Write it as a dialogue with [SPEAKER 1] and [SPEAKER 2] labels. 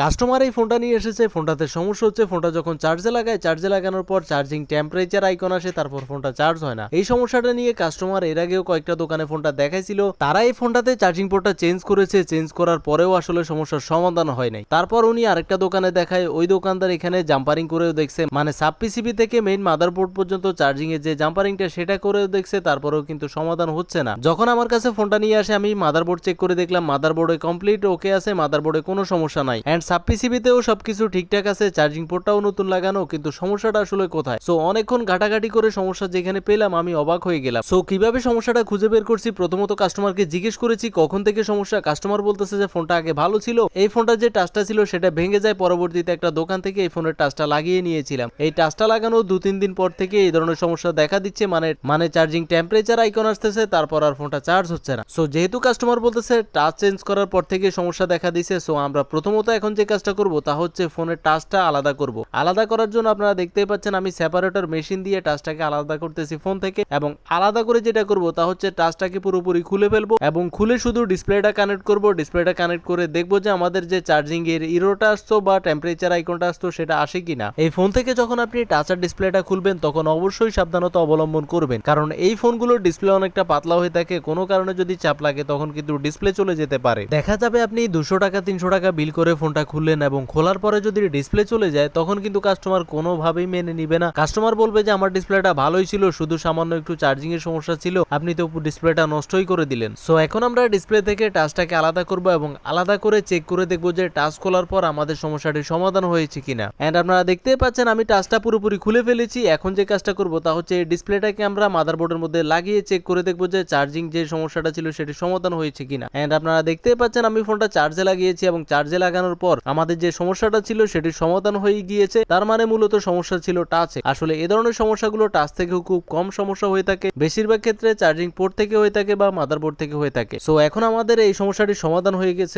[SPEAKER 1] Customer এই ফোনটা নিয়ে এসেছে ফোনটাতে সমস্যা হচ্ছে ফোনটা যখন চার্জে লাগায় চার্জে লাগানোর পর চার্জিং টেম্পারেচার আইকন আসে, তারপর ফোনটা চার্জ হয় না। এই সমস্যাটা নিয়ে কাস্টমার এর আগেও কয়েকটা দোকানে ফোনটা দেখাইছিল। তারা এই ফোনটাতে চার্জিং পোর্টটা চেঞ্জ করেছে চেঞ্জ করার পরেও আসলে সমস্যার সমাধান হয় নাই। তারপর উনি আরেকটা দোকানে দেখায়, ওই দোকানদার এখানে জাম্পারিং করেও দেখছে মানে সাব পিসিবি থেকে মেইন মাদারবোর্ড পর্যন্ত চার্জিং এর যে জাম্পারিংটা সেটা করেও দেখছে, তারপরেও কিন্তু সমাধান হচ্ছে না। যখন আমার কাছে ফোনটা নিয়ে আসে, আমি মাদারবোর্ড চেক করে দেখলাম মাদারবোর্ডে কমপ্লিট ওকে আছে মাদারবোর্ডে কোনো সমস্যা নাই। সাব পিসিবিতেও সবকিছু ঠিকঠাক আছে চার্জিং পোর্টটাও নতুন লাগানো, কিন্তু সমস্যাটা আসলে কোথায়? সো অনেকক্ষণ ঘাটাঘাটি করে সমস্যা যেখানে পেলাম, আমি অবাক হয়ে গেলাম। সো কীভাবে সমস্যাটা খুঁজে বের করছি? প্রথমত কাস্টমারকে জিজ্ঞেস করেছি, কখন থেকে সমস্যা? কাস্টমার বলতেছে যে, ফোনটা আগে ভালো ছিল। এই ফোনটার যে টাচটা ছিল, সেটা ভেঙে যায়। পরবর্তীতে একটা দোকান থেকে এই ফোনের টাচটা লাগিয়ে নিয়েছিলাম। এই টাচটা লাগানো দু তিন দিন পর থেকে এই ধরনের সমস্যা দেখা দিচ্ছে। মানে মানে চার্জিং টেম্পারেচার আইকন আসতেছে, তারপর আর ফোনটা চার্জ হচ্ছে না। সো যেহেতু কাস্টমার বলতেছে টাচ চেঞ্জ করার পর থেকে সমস্যা দেখা দিছে। সো আমরা প্রথমত এখন যে কাজটা করব তা হচ্ছে ফোনের টাচটা আলাদা করব। আলাদা করার জন্য আপনারা দেখতেই পাচ্ছেন আমি সেপারেটর মেশিন দিয়ে টাচটাকে আলাদা করতেছি ফোন থেকে এবং আলাদা করে যেটা করব তা হচ্ছে টাচটাকে পুরোপুরি খুলে ফেলব এবং খুলে শুধু ডিসপ্লেটা কানেক্ট করব। ডিসপ্লেটা কানেক্ট করে দেখব যে আমাদের যে চার্জিং এর ইরোটা আসতো বা টেম্পারেচার আইকনটা আসতো সেটা আসে কিনা। এই ফোন থেকে যখন আপনি টাচার ডিসপ্লেটা খুলবেন তখন অবশ্যই সাবধানতা অবলম্বন করবেন। কারণ এই ফোনগুলোর ডিসপ্লে অনেকটা পাতলা হয়ে থাকে, কোনো কারণে যদি চাপ লাগে তখন কিন্তু ডিসপ্লে চলে যেতে পারে। দেখা যাবে আপনি দুশো টাকা, তিনশো টাকা বিল করে ফোনটা খুললেন এবং খোলার পরে যদি ডিসপ্লে চলে যায়, তখন কিন্তু কাস্টমার কোনোভাবেই মেনে নিবে না। কাস্টমার বলবে যে, আমার ডিসপ্লেটা ভালোই ছিল, শুধু সামান্য একটু চার্জিং এর সমস্যা ছিল, আপনি তো ডিসপ্লেটা নষ্টই করে দিলেন। সো এখন আমরা ডিসপ্লে থেকে টাচটাকে আলাদা করব এবং আলাদা করে চেক করে দেখব যে টাচ খোলার পর আমাদের সমস্যাটির সমাধান হয়েছে কিনা। এন্ড আপনারা দেখতেই পাচ্ছেন, আমি টাচটা পুরোপুরি খুলে ফেলেছি। এখন যে কাজটা করব, তা হচ্ছে এই ডিসপ্লেটাকে আমরা মাদারবোর্ডের মধ্যে লাগিয়ে চেক করে দেখব যে চার্জিং যে সমস্যাটা ছিল সেটি সমাধান হয়েছে কিনা। এন্ড আপনারা দেখতেই পাচ্ছেন, আমি ফোনটা চার্জে লাগিয়েছি এবং চার্জে লাগানোর পর আমাদের যে সমস্যাটা ছিল সেটির সমাধান হয়ে গিয়েছে। তার মানে মূলত সমস্যা ছিল টাচে আসলে এ ধরনের সমস্যাগুলো টাচ থেকেও খুব কম সমস্যা হয়ে থাকে। বেশিরভাগ ক্ষেত্রে চার্জিং পোর্ট থেকে হয়ে থাকে বা মাদারবোর্ড থেকে হয়ে থাকে। সো এখন আমাদের এই সমস্যাটির সমাধান হয়ে গেছে।